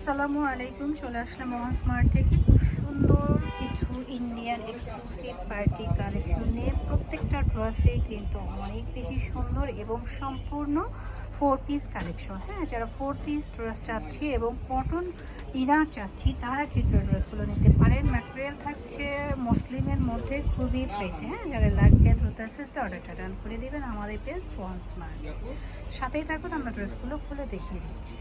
আসসালামু আলাইকুম, চলে আসলাম মোহন স্মার্ট থেকে। খুব সুন্দর কিছু ইন্ডিয়ান এক্সক্লুসিভ পার্টি কালেকশন নিয়ে। প্রত্যেকটা ড্রেসে কিন্তু অনেক বেশি সুন্দর এবং সম্পূর্ণ ফোর পিস কালেকশন হ্যাঁ যারা ফোর পিস ড্রেস চাচ্ছি এবং কটন ইনার চাচ্ছি, তারা কিন্তু ড্রেসগুলো নিতে পারেন। ম্যাটেরিয়াল থাকছে মুসলিমের মধ্যে খুবই প্রেটে হ্যাঁ যারা লাগবে দ্রুত আসতে অর্ডারটা ডান করে দেবেন আমাদের পেজ ওয়ান স্মার্ট সাথেই থাকুন, আমরা ড্রেসগুলো খুলে দেখিয়ে দিচ্ছি।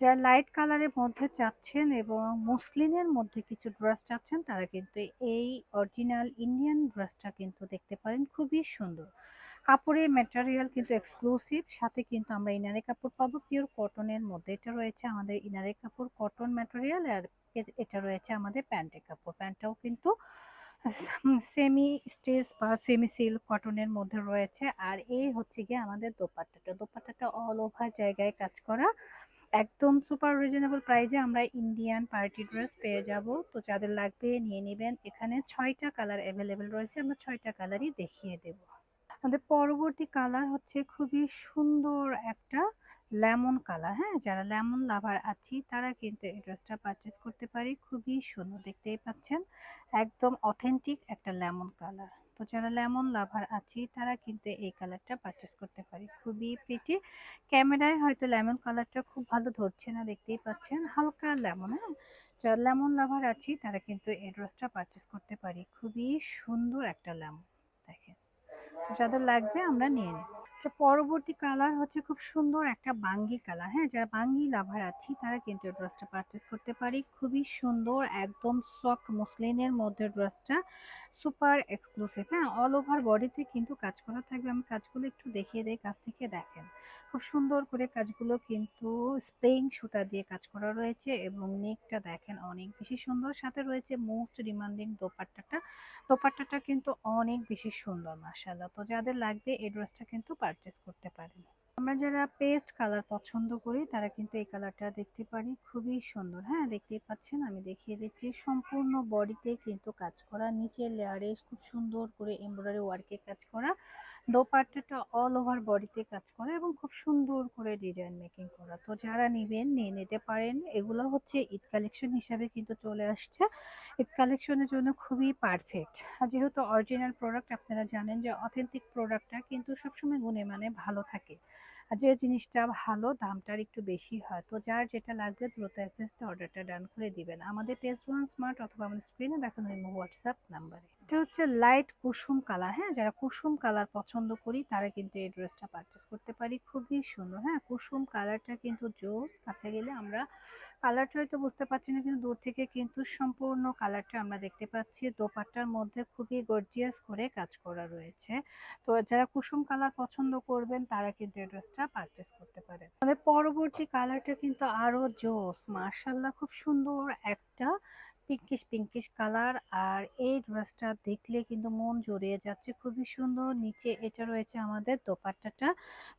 যারা লাইট কালারের মধ্যে চাচ্ছেন এবং মুসলিনের মধ্যে কিছু ড্রেস চাচ্ছেন, তারা কিন্তু এই অরিজিনাল ইন্ডিয়ান ড্রেসটা কিন্তু দেখতে পারেন। খুবই সুন্দর। কাপড়ের ম্যাটেরিয়াল কিন্তু এক্সক্লুসিভ সাথে কিন্তু আমরা ইনারে কাপড় পাবো। পিওর কটনের মধ্যে এটা রয়েছে আমাদের ইনারে কাপড় কটন ম্যাটেরিয়াল আর এটা রয়েছে আমাদের প্যান্টের কাপড়। প্যান্টটাও কিন্তু সেমি স্টেজ বা সেমি সিল্ক কটনের মধ্যে রয়েছে। আর এই হচ্ছে গিয়ে আমাদের দোপাট্টাটা। দোপাট্টাটা অল ওভার জায়গায় কাজ করা। একদম সুপার রিজনেবল প্রাইজে আমরা ইন্ডিয়ান পার্টি ড্রেস পেয়ে যাব। তো যাদের লাগবে নিয়ে নেবেন। এখানে ছয়টা কালার অ্যাভেলেবেল রয়েছে। আমরা ছয়টা কালারই দেখিয়ে দেব। আমাদের পরবর্তী কালার হচ্ছে খুবই সুন্দর একটা লেমন কালার হ্যাঁ? যারা লেমন লাভার আছি, তারা কিন্তু এই ড্রেসটা পারচেস করতে পারি। খুবই সুন্দর, দেখতেই পাচ্ছেন? একদম অথেন্টিক একটা লেমন কালার তো যারা লেমন লাভার আছে তারা কিন্তু এই কালারটা পারচেস করতে পারে। খুবই প্রিটি ক্যামেরায় হয়তো লেমন কালারটা খুব ভালো ধরছে না, দেখতেই পাচ্ছেন। হালকা লেমন হ্যাঁ? যারা লেমন লাভার আছে তারা কিন্তু এই ড্রেসটা পারচেস করতে পারি। খুবই সুন্দর একটা লেমন দেখেন। যাদের লাগবে আমরা নিয়ে নিই আচ্ছা পরবর্তী কালার হচ্ছে খুব সুন্দর একটা বাঙ্গি কালার হ্যাঁ? যারা বাঙ্গি লাভার আছি, তারা কিন্তু এই ড্রেসটা পারচেস করতে পারি। খুবই সুন্দর, একদম সফট মুসলিনের মধ্যে ড্রেসটা সুপার এক্সক্লুসিভ হ্যাঁ? অল ওভার বডিতে কিন্তু কাজ করা থাকবে। আমি কাজগুলো একটু দেখিয়ে দেয় কাছ থেকে দেখেন। খুব সুন্দর করে কাজগুলো কিন্তু স্প্রিং সুতা দিয়ে কাজ করা রয়েছে এবং নেকটা দেখেন অনেক বেশি সুন্দর। সাথে রয়েছে মোস্ট ডিমান্ডিং দোপাট্টাটা। দোপাট্টাটা কিন্তু অনেক বেশি সুন্দর, মাশাআল্লাহ। তো যাদের লাগবে এই ড্রেসটা কিন্তু পারচেস করতে পারেন। আমরা যারা পেস্ট কালার পছন্দ করি, তারা কিন্তু এই কালারটা দেখতে পারি। খুবই সুন্দর। হ্যাঁ দেখতেই পাচ্ছেন, আমি দেখিয়ে দিচ্ছি। সম্পূর্ণ বডিতে কিন্তু কাজ করা, নিচের লেয়ারে খুব সুন্দর করে এমব্রয়ডারি ওয়ার্কে কাজ করা, দোপাট্টাটা অল ওভার বডিতে কাজ করা এবং খুব সুন্দর করে ডিজাইন মেকিং করা। তো যারা নেবেন, নিয়ে নিতে পারেন। এগুলো হচ্ছে ঈদ কালেকশন হিসাবে কিন্তু চলে আসছে। ঈদ কালেকশনের জন্য খুবই পারফেক্ট যেহেতু অরিজিনাল প্রোডাক্ট আপনারা জানেন যে অথেন্টিক প্রোডাক্টটা কিন্তু সবসময় গুণে মানে ভালো থাকে। আর যে জিনিসটা ভালো দামটার একটু বেশি হয়, তো যার যেটা লাগবে দ্রুত অ্যাসেসটা অর্ডারটা ডান করে দিবেন। আমাদের পেজ ওয়ান স্মার্ট অথবা আমাদের স্ক্রিনে দেখানো হোয়াটসঅ্যাপ নাম্বারে এটা হচ্ছে লাইট কুসুম কালার হ্যাঁ? যারা কুসুম কালার পছন্দ করি, তারা কিন্তু এই ড্রেসটা পারচেস করতে পারি। খুবই সুন্দর হ্যাঁ? কুসুম কালারটা কিন্তু জোস কাছে গেলে আমরা কালারটা হয়তো বুঝতে পারছি না, কিন্তু দূর থেকে কিন্তু সম্পূর্ণ কালারটা আমরা দেখতে পাচ্ছি। দোপাট্টার মধ্যে খুবই গর্জিয়াস করে কাজ করা রয়েছে। তো যারা কুসুম কালার পছন্দ করবেন, তারা কিন্তু এই ড্রেসটা পারচেস করতে পারেন। আমাদের পরবর্তী কালারটা কিন্তু আরও জোস মার্শাল্লাহ খুব সুন্দর একটা পিঙ্কিশ পিঙ্কিশ কালার আর এই ড্রেসটা দেখলে কিন্তু মন জড়িয়ে যাচ্ছে। খুবই সুন্দর। নিচে এটা রয়েছে আমাদের দোপাট্টাটা।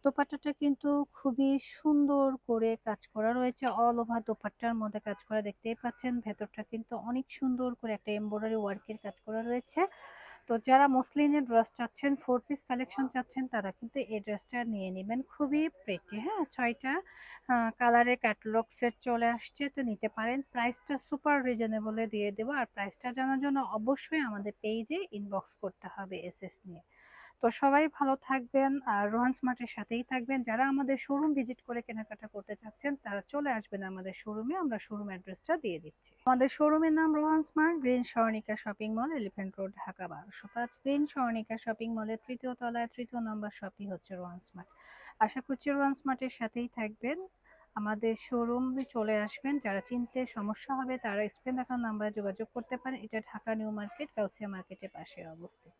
দোপাট্টাটা কিন্তু খুবই সুন্দর করে কাজ করা রয়েছে। অল ওভার দোপাট্টার মধ্যে কাজ করা দেখতেই পাচ্ছেন। ভেতরটা কিন্তু অনেক সুন্দর করে একটা এমব্রয়ডারি ওয়ার্কের কাজ করা রয়েছে। তো যারা মসলিনের ড্রেস চাচ্ছেন ফোর পিস কালেকশন চাচ্ছেন তারা কিন্তু এই ড্রেসটা নিয়ে নেবেন। খুবই প্রেটি হ্যাঁ? ছয়টা কালারের ক্যাটালগ সেট চলে আসছে তো নিতে পারেন। প্রাইসটা সুপার রিজনেবলে দিয়ে দেবো। আর প্রাইসটা জানার জন্য অবশ্যই আমাদের পেজে ইনবক্স করতে হবে এসএস নিয়ে। তো সবাই ভালো থাকবেন। আর রোহান স্মার্টের সাথেই থাকবেন। যারা আমাদের শোরুম ভিজিট করে কেনাকাটা করতে চাচ্ছেন, তারা চলে আসবেন আমাদের শোরুমে আমরা শোরুম অ্যাড্রেসটা দিয়ে দিচ্ছি। আমাদের শোরুমের নাম Rohan smart. Green Swarnika shopping mall elephant road Dhaka, বারোশো পাঁচ। গ্রিন স্বর্ণিকা শপিং মলের তৃতীয় তলায় তৃতীয় নম্বর শপই হচ্ছে রোহান স্মার্ট। আশা করছি রোহান স্মার্টের সাথেই থাকবেন। আমাদের শোরুমে চলে আসবেন। যারা চিনতে সমস্যা হবে, তারা স্ক্রিন দেখার নাম্বারে যোগাযোগ করতে পারেন। এটা ঢাকা নিউ মার্কেট, কাউসিয়া মার্কেটের পাশে অবস্থিত।